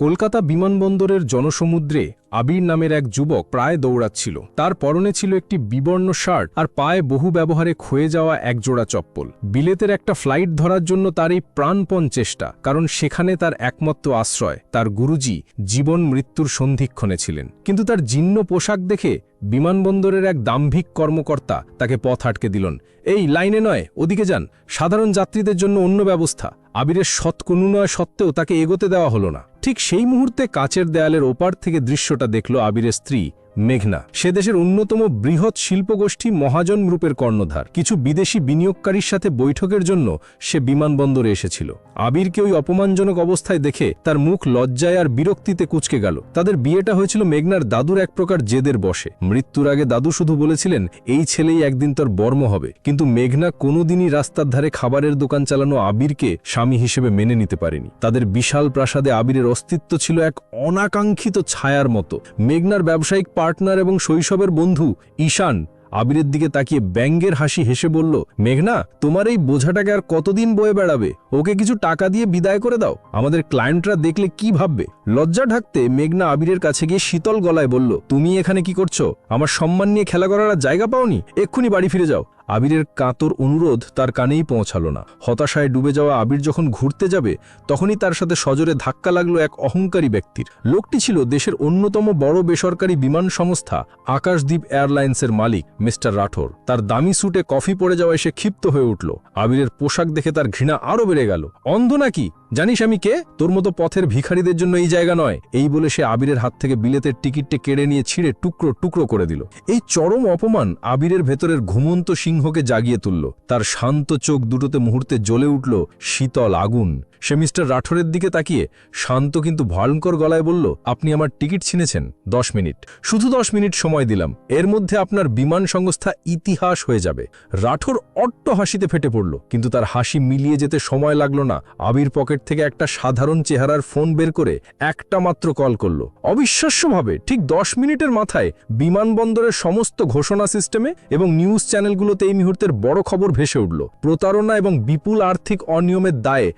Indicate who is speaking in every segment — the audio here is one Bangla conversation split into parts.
Speaker 1: কলকাতা বিমানবন্দরের জনসমুদ্রে আবির নামের এক যুবক প্রায় দৌড়াচ্ছিল। তার পরনে ছিল একটি বিবর্ণ শার্ট আর পায়ে বহু ব্যবহারে ক্ষয়ে যাওয়া একজোড়া চপ্পল। বিলেতের একটা ফ্লাইট ধরার জন্য তার এই প্রাণপণ চেষ্টা, কারণ সেখানে তার একমাত্র আশ্রয়, তার গুরুজি জীবন মৃত্যুর সন্ধিক্ষণে ছিলেন। কিন্তু তার জীর্ণ পোশাক দেখে বিমানবন্দরের এক দাম্ভিক কর্মকর্তা তাকে পথ আটকে দিলেন। এই, লাইনে নয়, ওদিকে যান। সাধারণ যাত্রীদের জন্য অন্য ব্যবস্থা। আবিরের সৎকনুনয় সত্ত্বেও তাকে এগোতে দেওয়া হলো না। ঠিক সেই মুহূর্তে কাচের দেয়ালের ওপার থেকে দৃশ্যটা দেখল আবিরের স্ত্রী। মেঘনা। সে দেশের অন্যতম বৃহৎ শিল্পগোষ্ঠী মহাজন গ্রুপের কর্ণধার। কিছু বিদেশি বিনিয়োগকারীর সাথে বৈঠকের জন্য সে বিমানবন্দরে এসেছিল। আবিরকে ওই অপমানজনক অবস্থায় দেখে তার মুখ লজ্জায় আর বিরক্তিতে কুচকে গেল। তাদের বিয়েটা হয়েছিল মেঘনার দাদুর এক প্রকার জেদের বসে। মৃত্যুর আগে দাদু শুধু বলেছিলেন, এই ছেলেই একদিন তার বর্ম হবে। কিন্তু মেঘনা কোনোদিনই রাস্তার ধারে খাবারের দোকান চালানো আবিরকে স্বামী হিসেবে মেনে নিতে পারেনি। তাদের বিশাল প্রাসাদে আবিরের অস্তিত্ব ছিল এক অনাকাঙ্ক্ষিত ছায়ার মতো। মেঘনার ব্যবসায়িক পার্টনার এবং শৈশবের বন্ধু ঈশান আবিরের দিকে তাকিয়ে ব্যাঙ্গের হাসি হেসে বলল, মেঘনা, তোমার এই বোঝাটাকে আর কতদিন বয়ে বেড়াবে? ওকে কিছু টাকা দিয়ে বিদায় করে দাও। আমাদের ক্লায়েন্টরা দেখলে কি ভাববে? লজ্জা ঢাকতে মেঘনা আবিরের কাছে গিয়ে শীতল গলায় বলল, তুমি এখানে কি করছ? আমার সম্মান নিয়ে খেলা করার জায়গা পাওনি? এক্ষুনি বাড়ি ফিরে যাও। আবিরের কাতর অনুরোধ তার কানেই পৌঁছালো না। হতাশায় ডুবে যাওয়া আবির যখন ঘুরতে যাবে, তখনই তার সাথে সজোরে ধাক্কা লাগল এক অহংকারী ব্যক্তির। লোকটি ছিল দেশের অন্যতম বড় বেসরকারি বিমান সংস্থা আকাশদ্বীপ এয়ারলাইন্সের মালিক, মিস্টার রাঠোর। তার দামি স্যুটে কফি পড়ে যাওয়ায় সে ক্ষিপ্ত হয়ে উঠল। আবিরের পোশাক দেখে তার ঘৃণা আরও বেড়ে গেল। অন্ধ নাকি? জানিস আমি কে? তোর মতো পথের ভিখারিদের জন্য এই জায়গা নয়। এই বলে সে আবিরের হাত থেকে বিলেতের টিকিটটে কেড়ে নিয়ে ছিঁড়ে টুকরো টুকরো করে দিল। এই চরম অপমান আবিরের ভেতরের ঘুমন্ত সিংহকে জাগিয়ে তুলল। তার শান্ত চোখ দুটোতে মুহূর্তে জ্বলে উঠল শীতল আগুন। সে মিস্টার রাঠোরের দিকে তাকিয়ে শান্ত কিন্তু ভয়ঙ্কর গলায় বলল, আপনি আমার টিকিট ছিনেছেন, দশ মিনিট। শুধু দশ মিনিট সময় দিলাম। এর মধ্যে আপনার বিমান সংস্থা ইতিহাস হয়ে যাবে। রাঠোর অট্ট হাসিতে ফেটে পড়ল, কিন্তু তার হাসি মিলিয়ে যেতে সময় লাগল না। আবির পকেট থেকে একটা সাধারণ চেহারার ফোন বের করে একটা মাত্র কল করল। অবিশ্বাস্যভাবে ঠিক দশ মিনিটের মাথায় বিমানবন্দরের সমস্ত ঘোষণা সিস্টেমে এবং নিউজ চ্যানেলগুলোতে এই মুহূর্তের বড় খবর ভেসে উঠল। প্রতারণা এবং বিপুল আর্থিক অনিয়মের দায়ে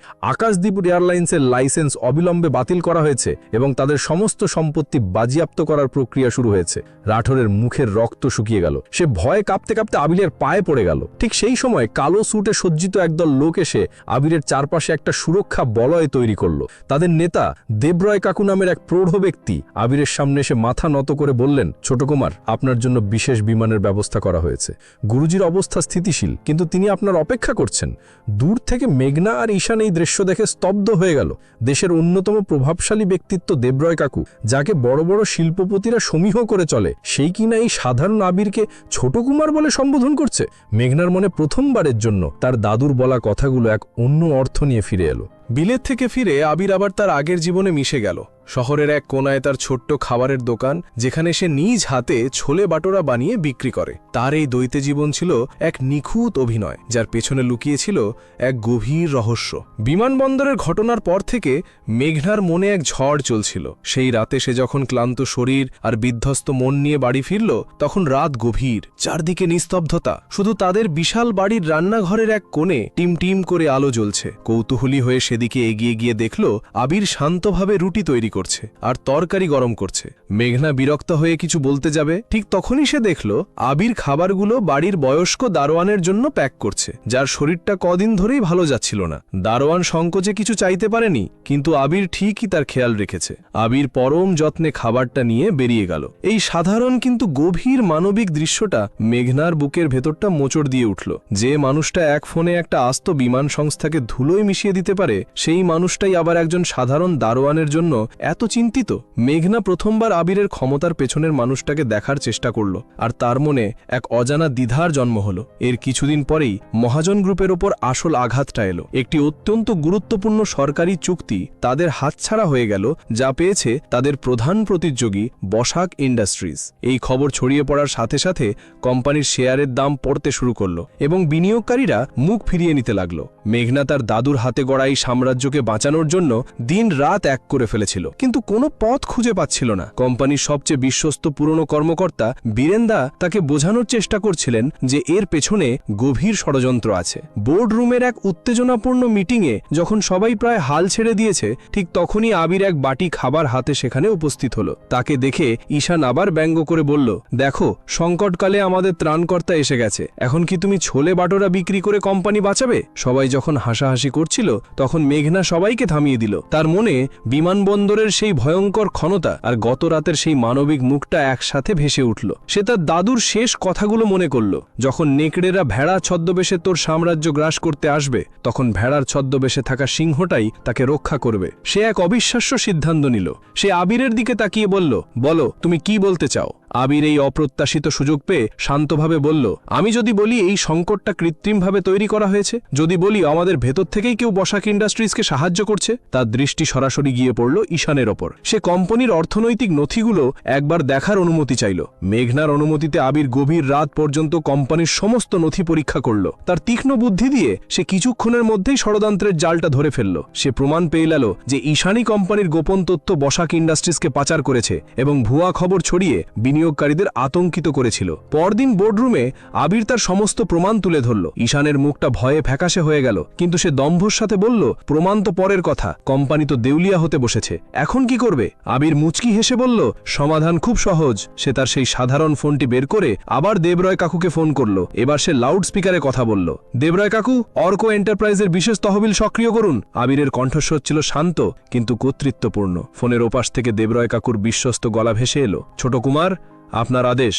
Speaker 1: আকাশদ্বীপ এয়ারলাইন্সের লাইসেন্স অবিলম্বে বাতিল করা হয়েছে এবং তাদের সমস্ত সম্পত্তি বাজিয়াপ্ত করার প্রক্রিয়া শুরু হয়েছে। রাঠোরের মুখের রক্ত শুকিয়ে গেল। সে ভয়ে কাঁপতে কাঁপতে আবিরের পায়ে পড়ে গেল। ঠিক সেই সময় কালো স্যুটে সজ্জিত একদল লোক এসে আবিরের চারপাশে একটা সুরক্ষা বলয় তৈরি করল। তাদের নেতা দেবরয় কাকু নামের এক প্রৌঢ় ব্যক্তি আবিরের সামনে এসে মাথা নত করে বললেন, ছোট কুমার, আপনার জন্য বিশেষ বিমানের ব্যবস্থা করা হয়েছে। গুরুজির অবস্থা স্থিতিশীল, কিন্তু তিনি আপনার অপেক্ষা করছেন। দূর থেকে মেঘনা আর ঈশান এই দৃশ্য দেখে স্তব্ধ হয়ে গেল। দেশের অন্যতম প্রভাবশালী ব্যক্তিত্ব দেবরয় কাকু, যাকে বড় বড় শিল্পপতিরা সমীহ করে চলে। সেই কিনা এই সাধারণ আবিরকে ছোট কুমার বলে সম্বোধন করছে? মেঘনার মনে প্রথমবারের জন্য তার দাদুর বলা কথাগুলো এক অন্য অর্থ নিয়ে ফিরে এলো।
Speaker 2: বিলেত থেকে ফিরে আবির আবার তার আগের জীবনে মিশে গেল। শহরের এক কোনায় তার ছোট্ট খাবারের দোকান, যেখানে সে নিজ হাতে ছোলে বাটোরা বানিয়ে বিক্রি করে। তার এই দ্বৈতে জীবন ছিল এক নিখুঁত অভিনয়, যার পেছনে লুকিয়েছিল এক গভীর রহস্য। বিমানবন্দরের ঘটনার পর থেকে মেঘনার মনে এক ঝড় চলছিল। সেই রাতে সে যখন ক্লান্ত শরীর আর বিধ্বস্ত মন নিয়ে বাড়ি ফিরল, তখন রাত গভীর, চারদিকে নিস্তব্ধতা। শুধু তাদের বিশাল বাড়ির রান্নাঘরের এক কোণে টিম টিম করে আলো জ্বলছে। কৌতূহলী হয়ে সেদিকে এগিয়ে গিয়ে দেখল আবির শান্তভাবে রুটি তৈরি করছে আর তরকারি গরম করছে। মেঘনা বিরক্ত হয়ে কিছু বলতে যাবে? ঠিক তখনই সে দেখল আবির খাবারগুলো বাড়ির বয়স্ক দারোয়ানের জন্য প্যাক করছে, যার শরীরটা কদিন ধরেই ভালো যাচ্ছিল না। দারোয়ান সংকোচে কিছু চাইতে পারেনি, কিন্তু আবির ঠিকই তার খেয়াল রেখেছে। আবির পরম যত্নে খাবারটা নিয়ে বেরিয়ে গেল। এই সাধারণ কিন্তু গভীর মানবিক দৃশ্যটা মেঘনার বুকের ভেতরটা মোচড় দিয়ে উঠল। যে মানুষটা এক ফোনে একটা আস্ত বিমান সংস্থাকে ধুলোয় মিশিয়ে দিতে পারে সেই মানুষটাই আবার একজন সাধারণ দারোয়ানের জন্য এত চিন্তিত। মেঘনা প্রথমবার আবিরের ক্ষমতার পেছনের মানুষটাকে দেখার চেষ্টা করল, আর তার মনে এক অজানা দ্বিধার জন্ম হল। এর কিছুদিন পরেই মহাজন গ্রুপের ওপর আসল আঘাতটা এলো। একটি অত্যন্ত গুরুত্বপূর্ণ সরকারি চুক্তি তাদের হাতছাড়া হয়ে গেল, যা পেয়েছে তাদের প্রধান প্রতিযোগী বসাক ইন্ডাস্ট্রিজ। এই খবর ছড়িয়ে পড়ার সাথে সাথে কোম্পানির শেয়ারের দাম পড়তে শুরু করল এবং বিনিয়োগকারীরা মুখ ফিরিয়ে নিতে লাগল। মেঘনা তার দাদুর হাতে গড়া এই সাম্রাজ্যকে বাঁচানোর জন্য দিন রাত এক করে ফেলেছিল। কিন্তু কোনো পথ খুঁজে পাচ্ছিল না। কোম্পানির সবচেয়ে বিশ্বস্ত পুরনো কর্মকর্তা বীরেন্দা তাকে বোঝানোর চেষ্টা করছিলেন যে এর পেছনে গভীর ষড়যন্ত্র আছে। বোর্ড রুমের এক উত্তেজনাপূর্ণ মিটিংয়ে যখন সবাই প্রায় হাল ছেড়ে দিয়েছে, ঠিক তখনই আবির এক বাটি খাবার হাতে সেখানে উপস্থিত হলো। তাকে দেখে ঈশান আবার ব্যঙ্গ করে বলল, দেখো, সংকটকালে আমাদের ত্রাণকর্তা এসে গেছে। এখন কি তুমি ছোলে বাটোরা বিক্রি করে কোম্পানি বাঁচাবে? সবাই যখন হাসাহাসি করছিল, তখন মেঘনা সবাইকে থামিয়ে দিল। তার মনে বিমানবন্দরের সেই ভয়ঙ্কর ক্ষণতা আর গত রাতের সেই মানবিক মুখটা একসাথে ভেসে উঠল। সে তার দাদুর শেষ কথাগুলো মনে করল। যখন নেকড়েরা ভেড়া ছদ্মবেশে তোর সাম্রাজ্য গ্রাস করতে আসবে, তখন ভেড়ার ছদ্মবেশে থাকা সিংহটাই তাকে রক্ষা করবে। সে এক অবিশ্বাস্য সিদ্ধান্ত নিল। সে আবিরের দিকে তাকিয়ে বলল, বলো, তুমি কি বলতে চাও? আবির এই অপ্রত্যাশিত সুযোগ পেয়ে শান্তভাবে বলল, আমি যদি বলি এই সংকটটা কৃত্রিমভাবে তৈরি করা হয়েছে, যদি বলি আমাদের ভেতর থেকেই কেউ বসাক ইন্ডাস্ট্রিজকে সাহায্য করছে, তার দৃষ্টি সরাসরি গিয়ে পড়ল ঈশানের ওপর। সে কোম্পানির অর্থনৈতিক নথিগুলো একবার দেখার অনুমতি চাইল। মেঘনার অনুমতিতে আবির গভীর রাত পর্যন্ত কোম্পানির সমস্ত নথি পরীক্ষা করল। তার তীক্ষ্ণ বুদ্ধি দিয়ে সে কিছুক্ষণের মধ্যেই ষড়যন্ত্রের জালটা ধরে ফেলল। সে প্রমাণ পেয়ে গেল যে ঈশানী কোম্পানির গোপন তথ্য বসাক ইন্ডাস্ট্রিজকে পাচার করেছে এবং ভুয়া খবর ছড়িয়ে বিনিয়োগকারীদের আতঙ্কিত করেছিল। পরদিন বোর্ডরুমে আবির তার সমস্ত প্রমাণ তুলে ধরল। ঈশানের মুখটা ভয়ে ফ্যাকাশে হয়ে গেল, কিন্তু সে দম্ভর সাথে বলল, প্রমাণ তো পরের কথা, কোম্পানি তো দেউলিয়া হতে বসেছে। এখন কি করবে? আবির মুচকি হেসে বলল, সমাধান খুব সহজ। সে তার সেই সাধারণ ফোনটি বের করে আবার দেবরয় কাকুকে ফোন করল। এবার সে লাউড স্পিকারে কথা বলল, দেবরয় কাকু, অর্ক এন্টারপ্রাইজের বিশেষ তহবিল সক্রিয় করুন। আবিরের কণ্ঠস্বর ছিল শান্ত, কিন্তু কর্তৃত্বপূর্ণ। ফোনের ওপাশ থেকে দেবরয় কাকুর বিশ্বস্ত গলা ভেসে এলো, ছোট কুমার আপনার আদেশ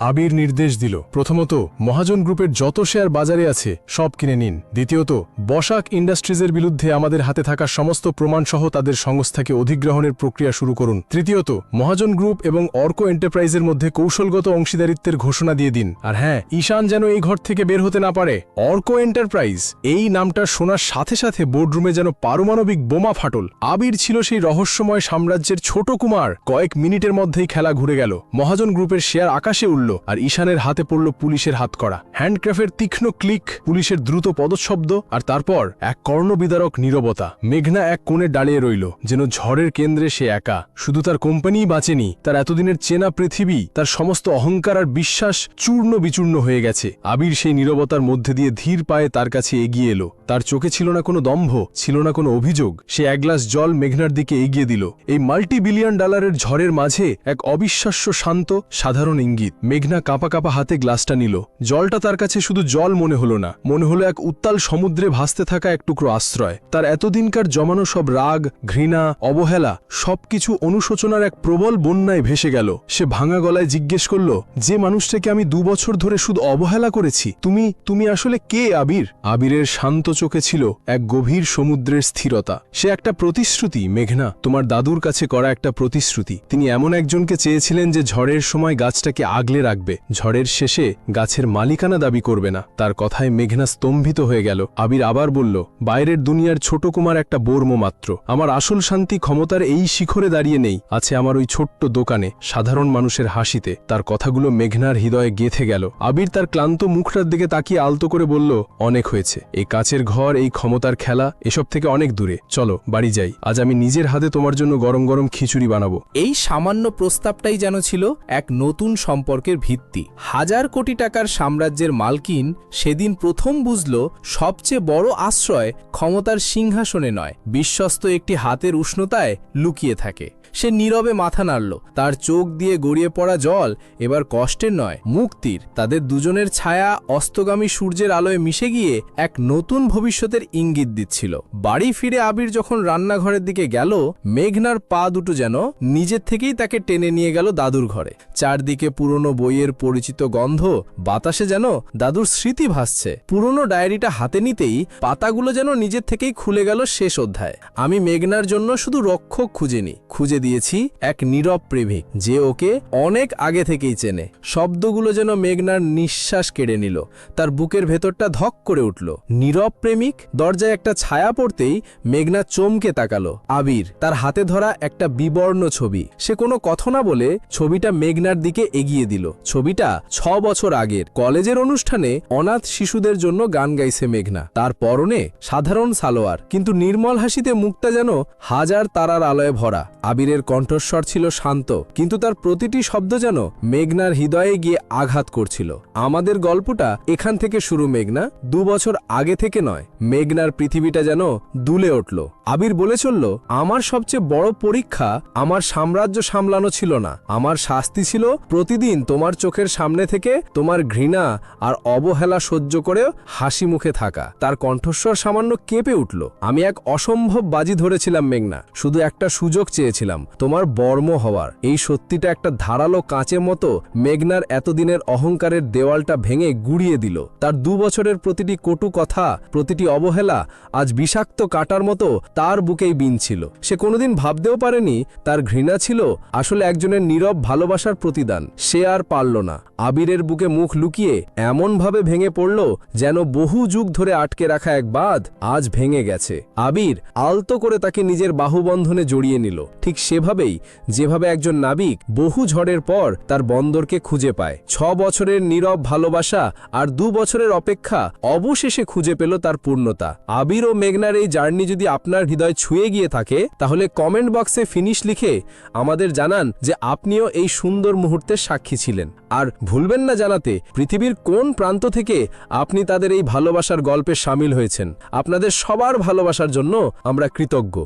Speaker 1: আবির নির্দেশ দিল। প্রথমত, মহাজন গ্রুপের যত শেয়ার বাজারে আছে, সব কিনে নিন। দ্বিতীয়ত, বসাক ইন্ডাস্ট্রিজের বিরুদ্ধে আমাদের হাতে থাকা সমস্ত প্রমাণসহ তাদের সংস্থাকে অধিগ্রহণের প্রক্রিয়া শুরু করুন। তৃতীয়ত, মহাজন গ্রুপ এবং অর্ক এন্টারপ্রাইজের মধ্যে কৌশলগত অংশীদারিত্বের ঘোষণা দিয়ে দিন। আর হ্যাঁ ঈশান যেন এই ঘর থেকে বের হতে না পারে। অর্ক এন্টারপ্রাইজ, এই নামটা শোনার সাথে সাথে বোর্ডরুমে যেন পারমাণবিক বোমা ফাটল। আবির ছিল সেই রহস্যময় সাম্রাজ্যের ছোট কুমার। কয়েক মিনিটের মধ্যেই খেলা ঘুরে গেল। মহাজন গ্রুপের শেয়ার আকাশে উঠল আর ঈশানের হাতে পড়ল পুলিশের হাত করা। হ্যান্ডক্রাফের তীক্ষ্ণ ক্লিক, পুলিশের দ্রুত পদশব্দ আর তারপর এক কর্ণবিদারক নীরবতা। মেঘনা এক কোণে দাঁড়িয়ে রইল, যেন ঝড়ের কেন্দ্রে সে একা। শুধু তার কোম্পানিই বাঁচেনি, তার এতদিনের চেনা পৃথিবী, তার সমস্ত অহংকার আর বিশ্বাস চূর্ণ বিচূর্ণ হয়ে গেছে। আবির সেই নীরবতার মধ্যে দিয়ে ধীর পায়ে তার কাছে এগিয়ে এলো। তার চোখে ছিল না কোনো দম্ভ, ছিল না কোনো অভিযোগ। সে এক গ্লাস জল মেঘনার দিকে এগিয়ে দিল। এই মাল্টি বিলিয়ন ডলারের ঝড়ের মাঝে এক অবিশ্বাস্য শান্ত, সাধারণ ইঙ্গিত। মেঘনা কাঁপা কাঁপা হাতে গ্লাসটা নিল। জলটা তার কাছে শুধু জল মনে হলো না, মনে হলো এক উত্তাল সমুদ্রে ভাসতে থাকা এক টুকরো আশ্রয়। তার এতদিনকার জমানো সব রাগ, ঘৃণা, অবহেলা, সবকিছু অনুশোচনার এক প্রবল বন্যায় ভেসে গেল। সে ভাঙা গলায় জিজ্ঞেস করল, যে মানুষটাকে আমি দু বছর ধরে শুধু অবহেলা করেছি, তুমি তুমি আসলে কে আবির? আবিরের শান্ত চোখে ছিল এক গভীর সমুদ্রের স্থিরতা। সে একটা প্রতিশ্রুতি, মেঘনা, তোমার দাদুর কাছে করা একটা প্রতিশ্রুতি। তিনি এমন একজনকে চেয়েছিলেন যে ঝড়ের সময় গাছটাকে আগলে রাখবে। ঝড়ের শেষে গাছের মালিকানা দাবি করবে না। তার কথায় মেঘনা স্তম্ভিত হয়ে গেল। আবির আবার বলল, বাইরের দুনিয়ার ছোট কুমার একটা বর্ম মাত্র। আমার আসল শান্তি ক্ষমতার এই শিখরে দাঁড়িয়ে নেই। আছে আমার ওই ছোট্ট দোকানে, সাধারণ মানুষের হাসিতে। তার কথাগুলো মেঘনার হৃদয়ে গেথে গেল। আবির তার ক্লান্ত মুখটার দিকে তাকিয়ে আলতো করে বলল, অনেক হয়েছে। এই কাচের ঘর, এই ক্ষমতার খেলা, এসব থেকে অনেক দূরে। চলো, বাড়ি যাই। আজ আমি নিজের হাতে তোমার জন্য গরম গরম খিচুড়ি বানাবো।
Speaker 3: এই সামান্য প্রস্তাবটাই যেন ছিল এক নতুন সম্পর্কের ভিত্তি। হাজার কোটি টাকার সাম্রাজ্যের মালকিন সেদিন প্রথম বুঝল সবচেয়ে বড় আশ্রয় ক্ষমতার সিংহাসনে নয়, বিশ্বস্ত একটি হাতের উষ্ণতায় লুকিয়ে থাকে। সে নীরবে মাথা নাড়ল। তার চোখ দিয়ে গড়িয়ে পড়া জল এবার কষ্টের নয়, মুক্তির। তাদের দুজনের ছায়া অস্তগামী সূর্যের আলোয় মিশে গিয়ে এক নতুন ভবিষ্যতের ইঙ্গিত দিচ্ছিল। বাড়ি ফিরে আবির যখন রান্নাঘরের দিকে গেল, মেঘনার পা দুটো যেন নিজের থেকেই তাকে টেনে নিয়ে গেল দাদুর ঘরে। চারদিকে পুরনো বইয়ের পরিচিত গন্ধ, বাতাসে যেন দাদুর স্মৃতি ভাসছে। পুরনো ডায়েরিটা হাতে নিতেই পাতাগুলো যেন নিজের থেকেই খুলে গেল শেষ অধ্যায়। আমি মেঘনার জন্য শুধু রক্ষক খুঁজেনি খুঁজে দিয়েছি এক নীরব প্রেমিক, যে ওকে অনেক আগে থেকেই চেনে। শব্দগুলো যেন মেঘনার নিঃশ্বাস কেড়ে নিল, তার বুকের ভেতরটা ধক করে উঠল। নীরব প্রেমিক দরজায় একটা ছায়া পড়তেই মেঘনা চমকে তাকালো। আবির, তার হাতে ধরা একটা বিবর্ণ ছবি। সে কোনো কথা না বলে ছবিটা মেঘনার দিকে এগিয়ে দিল। ছবিটা ছ বছর আগের। কলেজের অনুষ্ঠানে অনাথ শিশুদের জন্য গান গাইছে মেঘনা। তার পরনে সাধারণ সালোয়ার, কিন্তু নির্মল হাসিতে মুক্তা যেন হাজার তারার আলোয় ভরা। আবিরের কণ্ঠস্বর ছিল শান্ত, কিন্তু তার প্রতিটি শব্দ যেন মেঘনার হৃদয়ে গিয়ে আঘাত করছিল। আমাদের গল্পটা এখান থেকে শুরু, মেঘনা। দু বছর আগে থেকে নয়, মেঘনার পৃথিবীটা যেন দুলে উঠল। আবির বলে চলল, আমার সবচেয়ে বড় পরীক্ষা আমার সাম্রাজ্য সামলানো ছিল না। আমার শাস্তি ছিল প্রতিদিন তোমার চোখের সামনে থেকে তোমার ঘৃণা আর অবহেলা সহ্য করেও হাসি মুখে থাকা। তার কণ্ঠস্বর সামান্য কেঁপে উঠল। আমি এক অসম্ভব বাজি ধরেছিলাম, মেঘনা। শুধু একটা সুযোগ চেয়েছিলাম। তোমার বর্ম হওয়ার। এই সত্যিটা একটা ধারালো কাঁচের মতো মেঘনার এতদিনের অহংকারের দেওয়ালটা ভেঙে গুড়িয়ে দিল। তার দু বছরের প্রতিটি কটু কথা, প্রতিটি অবহেলা আজ বিষাক্ত কাটার মতো তার বুকেই বিন ছিল। সে কোনোদিন ভাবতেও পারেনি তার ঘৃণা ছিল আসলে একজনের নীরব ভালোবাসার প্রতিদান। সে আর পারল না। আবিরের বুকে মুখ লুকিয়ে এমনভাবে ভেঙে পড়ল যেন বহু যুগ ধরে আটকে রাখা এক বাঁধ আজ ভেঙে গেছে। আবির আলতো করে তাকে নিজের বাহুবন্ধনে জড়িয়ে নিল। সেভাবেই, যেভাবে একজন নাবিক বহু ঝড়ের পর তার বন্দরকে খুঁজে পায়। ছ বছরের নীরব ভালোবাসা আর দু বছরের অপেক্ষা অবশেষে খুঁজে পেল তার পূর্ণতা। আবির ও মেঘনার এই জার্নি যদি আপনার হৃদয় ছুঁয়ে গিয়ে থাকে, তাহলে কমেন্ট বক্সে ফিনিশ লিখে আমাদের জানান যে আপনিও এই সুন্দর মুহূর্তের সাক্ষী ছিলেন। আর ভুলবেন না জানাতে, পৃথিবীর কোন প্রান্ত থেকে আপনি তাদের এই ভালোবাসার গল্পে সামিল হয়েছেন। আপনাদের সবার ভালোবাসার জন্য আমরা কৃতজ্ঞ।